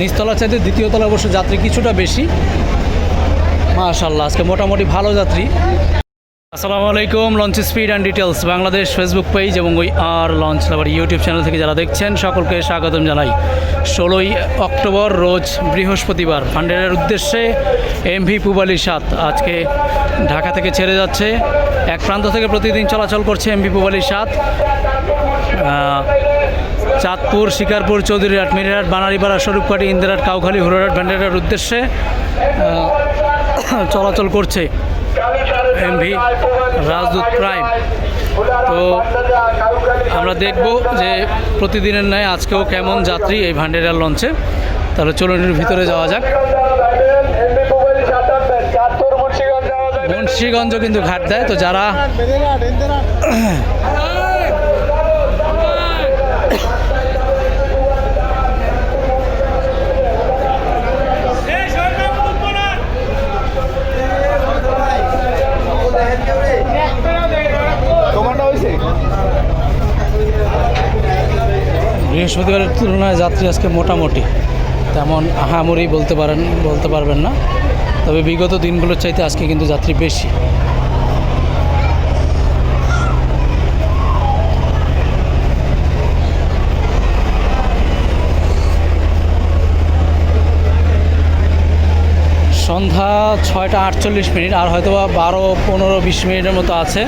নিচতলা চাইতে দ্বিতীয় তলা অবশ্য যাত্রী কিছুটা বেশি। মাশাল্লাহ আজকে মোটামুটি ভালো যাত্রী। আসসালামু আলাইকুম launch speed and details Bangladesh Facebook page এবং ওই আর লঞ্চ লাভার ইউটিউব চ্যানেল থেকে যারা দেখছেন, সকলকে স্বাগতম জানাই। ষোলোই অক্টোবর রোজ বৃহস্পতিবার ফান্ডের উদ্দেশ্যে এমভি পুবালি সাত, আজকে ঢাকা থেকে ছেড়ে যাচ্ছে। এক প্রান্ত থেকে প্রতিদিন চলাচল করছে এমভি পুবালি সাত। চাঁদপুর শিকারপুর চৌধুরীহাট মিরহাট বানারীপাড়া স্বরূপকাঠি ইন্দিরাট কাউখালী হুরহাট ভ্যান্ডারের উদ্দেশ্যে চলাচল করছে এমভি রাজদূত প্রাইম। তো আমরা দেখব যে প্রতিদিনের ন্যায় আজকেও কেমন যাত্রী এই ভান্ডেরার লঞ্চে। তাহলে চলুন ভিতরে যাওয়া যাক। মুন্সিগঞ্জ কিন্তু ঘাট দেয়। তো যারা বৃহস্পতিবারের তুলনায় যাত্রী আজকে মোটামুটি। তেমন আহামরি বলতে পারেন, বলতে পারবেন না। তবে বিগত দিনগুলোর চাইতে আজকে কিন্তু যাত্রী বেশি। সন্ধ্যা ছয়টা আটচল্লিশ মিনিট, আর হয়তো বা বারো, পনেরো, বিশ মিনিটের মতো আছে।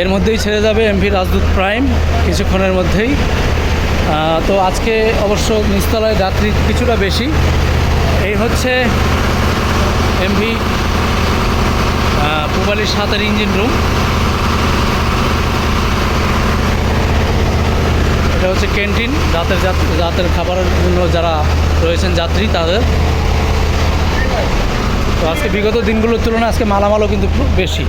এর মধ্যেই ছেড়ে যাবে এমভি রাজদূত প্রাইম, কিছুক্ষণের মধ্যেই। তো আজকে অবশ্য নিচতলায় যাত্রী কিছুটা বেশি। এই হচ্ছে এমভি পুবালির সাতের ইঞ্জিন রুম। এটা হচ্ছে ক্যান্টিন, রাতের রাতের খাবারের জন্য যারা রয়েছেন যাত্রী, তাদের। তো আজকে বিগত দিনগুলোর তুলনায় আজকে মালামালও কিন্তু খুব বেশি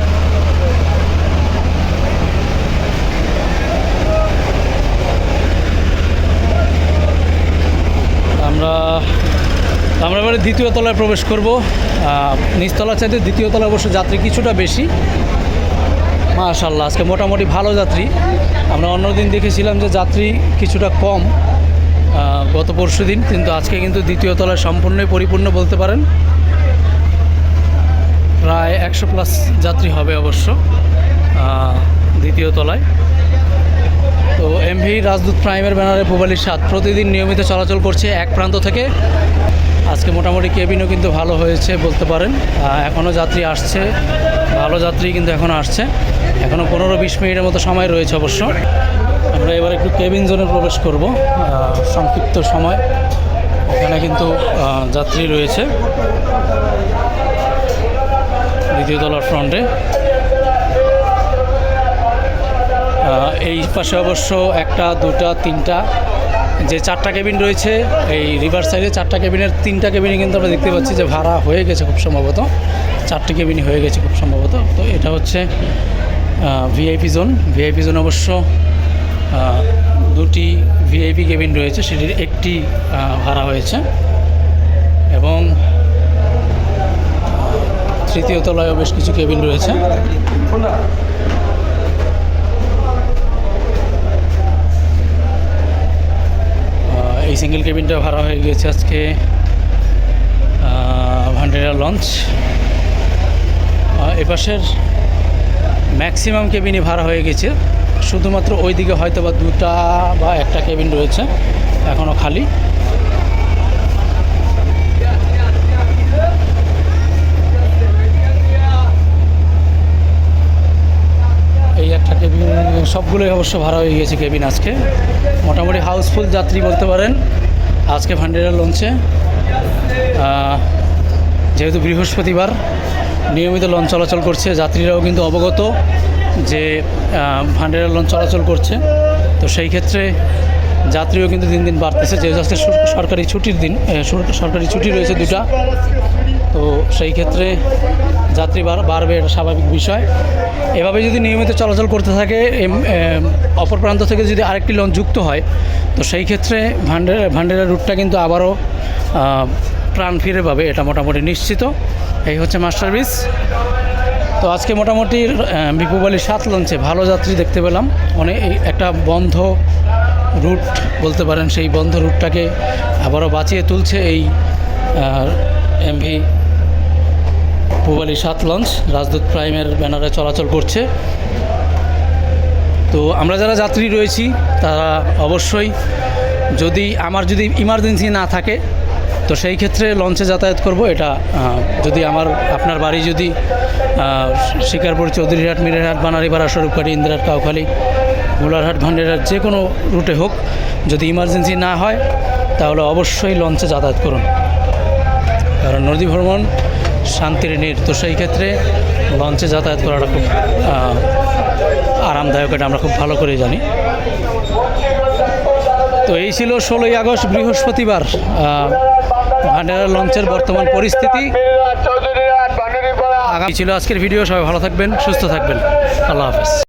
আমরা আমরা এবারে দ্বিতীয় তলায় প্রবেশ করব। নিচতলা চাইতে দ্বিতীয় তলায় অবশ্য যাত্রী কিছুটা বেশি। মাশাল্লাহ আজকে মোটামুটি ভালো যাত্রী। আমরা অন্যদিন দেখেছিলাম যে যাত্রী কিছুটা কম গত পরশু দিন, কিন্তু আজকে কিন্তু দ্বিতীয় তলায় সম্পূর্ণই পরিপূর্ণ বলতে পারেন। প্রায় একশো প্লাস যাত্রী হবে অবশ্য দ্বিতীয় তলায়। তো এমভি রাজদূত প্রাইমের ব্যানারে পুবালির সাত প্রতিদিন নিয়মিত চলাচল করছে এক প্রান্ত থেকে। আজকে মোটামুটি কেবিনও কিন্তু ভালো হয়েছে বলতে পারেন। এখনও যাত্রী আসছে, ভালো যাত্রী কিন্তু এখনও আসছে। এখনও পনেরো বিশ মিনিটের মতো সময় রয়েছে অবশ্য। আমরা এবার একটু কেবিন জোনে প্রবেশ করব সংক্ষিপ্ত সময়। এখানে কিন্তু যাত্রী রয়েছে। দ্বিতীয় তলার ফ্রন্টে। এই পাশে অবশ্য একটা, দুটা, তিনটা যে চারটা কেবিন রয়েছে, এই রিভার সাইডে চারটা কেবিনের তিনটা কেবিনই কিন্তু আমরা দেখতে পাচ্ছি যে ভাড়া হয়ে গেছে খুব সম্ভবত। চারটি কেবিনই হয়ে গেছে খুব সম্ভবত। তো এটা হচ্ছে ভিআইপি জোন ভিআইপি জোন অবশ্য দুটি ভিআইপি কেবিন রয়েছে, সেটির একটি ভাড়া হয়েছে। এবং তৃতীয় তলায়ও বেশ কিছু কেবিন রয়েছে আহ, এই সিঙ্গেল কেবিনটা ভাড়া হয়ে গেছে আজকে ভান্ডেরা লঞ্চ। এপাশের ম্যাক্সিমাম কেবিনই ভাড়া হয়ে গেছে। শুধুমাত্র ওইদিকে হয়তো বা দুটা বা একটা কেবিন রয়েছে এখনও খালি এই একটা কেবিন সবগুলোই অবশ্য ভাড়া হয়ে গিয়েছে কেবিন আজকে। মোটামুটি হাউসফুল যাত্রী বলতে পারেন, আজকে ভান্ডেরা লঞ্চে। যেহেতু বৃহস্পতিবার, নিয়মিত লঞ্চ চলাচল করছে, যাত্রীরাও কিন্তু অবগত যে ভান্ডেরা লঞ্চ চলাচল করছে। তো সেই ক্ষেত্রে যাত্রীও কিন্তু দিন দিন বাড়তেছে, যেহেতু আজকে সরকারি ছুটির দিন সরকারি ছুটি রয়েছে দুটা। তো সেই ক্ষেত্রে যাত্রী বাড়বে এটা স্বাভাবিক বিষয়। এভাবে যদি নিয়মিত চলাচল করতে থাকে অপর প্রান্ত থেকে যদি আরেকটি লঞ্চ যুক্ত হয়, তো সেই ক্ষেত্রে ভান্ডের ভান্ডেরা রুটটা কিন্তু আবারও প্রাণ ফিরে পাবে, এটা মোটামুটি নিশ্চিত। এই হচ্ছে মাস্টার ব্রিজ তো আজকে মোটামুটি বিপুবালি সাত লঞ্চে ভালো যাত্রী দেখতে পেলাম। অনেক এই একটা বন্ধ রুট বলতে পারেন, সেই বন্ধ রুটটাকে আবারও বাঁচিয়ে তুলছে এই এমভি পুবালি সাত লঞ্চ, রাজদূত প্রাইমের ব্যানারে চলাচল করছে। তো আমরা যারা যাত্রী রয়েছি, তারা অবশ্যই যদি আমার যদি ইমার্জেন্সি না থাকে, তো সেই ক্ষেত্রে লঞ্চে যাতায়াত করব। এটা যদি আমার, আপনার বাড়ি যদি শিকারপুর চৌধুরীহাট মিরেরহাট, বানারীপাড়া স্বরূপকাঠি ইন্দিরাট, কাউখালী গোলারহাট ভান্ডেরহাট যে কোনো রুটে হোক, যদি ইমার্জেন্সি না হয়, তাহলে অবশ্যই লঞ্চে যাতায়াত করুন। কারণ নদী ভ্রমণ শান্তির নীর তো সেই ক্ষেত্রে লঞ্চে যাতায়াত করাটা খুব আরামদায়ক, এটা আমরা খুব ভালো করে জানি। তো এই ছিল ষোলোই আগস্ট, বৃহস্পতিবার ভান্ডারা লঞ্চের বর্তমান পরিস্থিতি। আগামী ছিল আজকের ভিডিও, সবাই ভালো থাকবেন, সুস্থ থাকবেন। আল্লাহ হাফেজ।